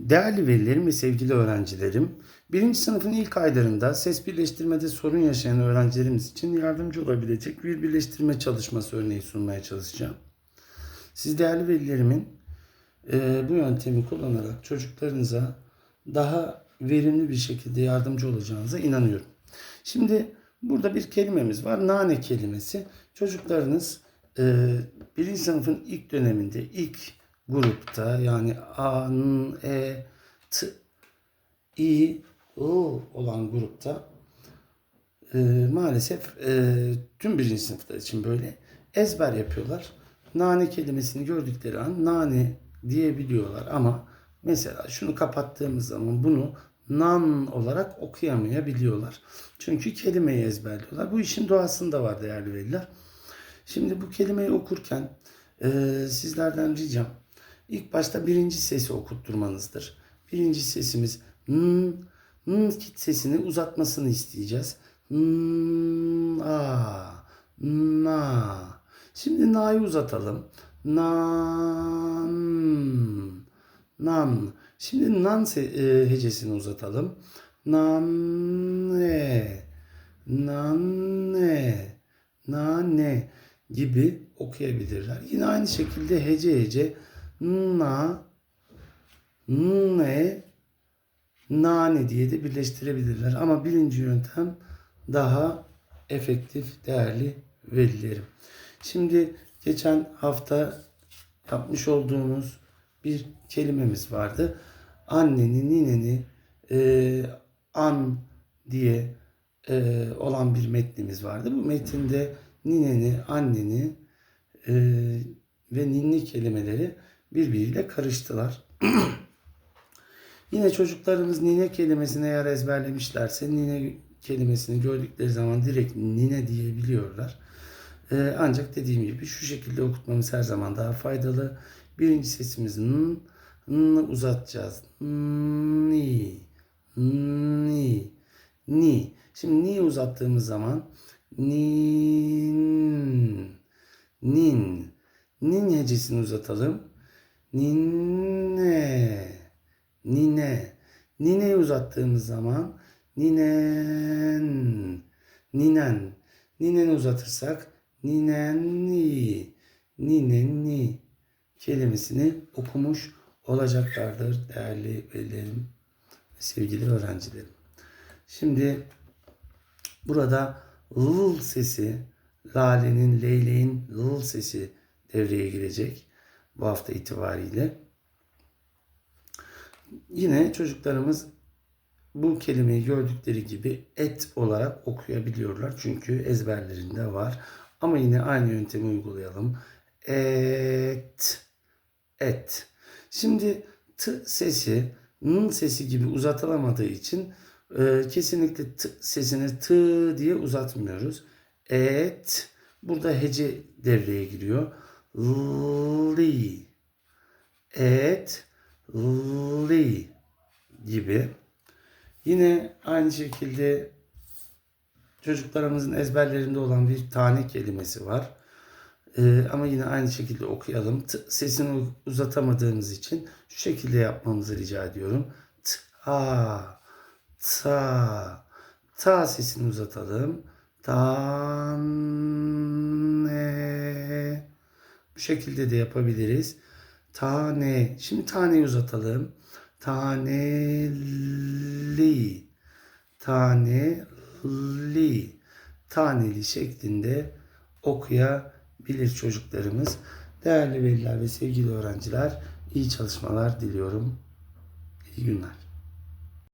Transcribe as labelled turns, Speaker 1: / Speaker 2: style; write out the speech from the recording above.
Speaker 1: Değerli velilerim ve sevgili öğrencilerim, birinci sınıfın ilk aylarında ses birleştirmede sorun yaşayan öğrencilerimiz için yardımcı olabilecek bir birleştirme çalışması örneği sunmaya çalışacağım. Siz değerli velilerimin e, bu yöntemi kullanarak çocuklarınıza daha verimli bir şekilde yardımcı olacağınıza inanıyorum. Şimdi burada bir kelimemiz var. Nane kelimesi. Çocuklarınız e, birinci sınıfın ilk döneminde, ilk grupta yani A, N, E, T, İ, I olan grupta e, maalesef e, tüm birinci sınıflar için böyle ezber yapıyorlar. Nane kelimesini gördükleri an nane diyebiliyorlar ama mesela şunu kapattığımız zaman bunu nan olarak okuyamayabiliyorlar. Çünkü kelimeyi ezberliyorlar. Bu işin doğasında var değerli veliler. Şimdi bu kelimeyi okurken e, sizlerden ricam ilk başta birinci sesi okutturmanızdır. Birinci sesimiz n, n sesini uzatmasını isteyeceğiz. N, a, na. Şimdi na'yı uzatalım. Nan, nan. Şimdi nan e, hecesini uzatalım. Nanne, nanne, nane gibi okuyabilirler. Yine aynı şekilde hece hece na, ne, nane diye de birleştirebilirler. Ama birinci yöntem daha efektif, değerli velilerim. Şimdi geçen hafta yapmış olduğumuz bir kelimemiz vardı. Anneni, nineni, e, an diye e, olan bir metnimiz vardı. Bu metinde nineni, anneni e, ve ninni kelimeleri birbiriyle karıştılar. Yine çocuklarımız nine kelimesini eğer ezberlemişlerse nine kelimesini gördükleri zaman direkt nine diyebiliyorlar. Ee, ancak dediğim gibi şu şekilde okutmamız her zaman daha faydalı. Birinci sesimiz n, uzatacağız. Ni, ni, ni. Şimdi ni uzattığımız zaman nin, nin, nin hecesini uzatalım. Ninne, nine. Nineyi uzattığımız zaman ninen, ninen. Nineni uzatırsak ninenni, ninenni kelimesini okumuş olacaklardır değerli velilerim ve sevgili öğrencilerim. Şimdi burada l sesi, lalenin, leyleğin l sesi devreye girecek bu hafta itibariyle. Yine çocuklarımız bu kelimeyi gördükleri gibi et olarak okuyabiliyorlar. Çünkü ezberlerinde var. Ama yine aynı yöntemi uygulayalım. Et, et. Şimdi t sesi n sesi gibi uzatılamadığı için e, kesinlikle t sesini t diye uzatmıyoruz. Et. Burada hece devreye giriyor. Li. Et. Li gibi. Yine aynı şekilde çocuklarımızın ezberlerinde olan bir tane kelimesi var. Ee, ama yine aynı şekilde okuyalım. T sesini uzatamadığımız için şu şekilde yapmamızı rica ediyorum. Ta, ta, ta sesini uzatalım. Tane. Bu şekilde de yapabiliriz. Tane. Şimdi taneyi uzatalım. Taneli. Taneli. Taneli şeklinde okuyabilir çocuklarımız. Değerli veliler ve sevgili öğrenciler iyi çalışmalar diliyorum. İyi günler.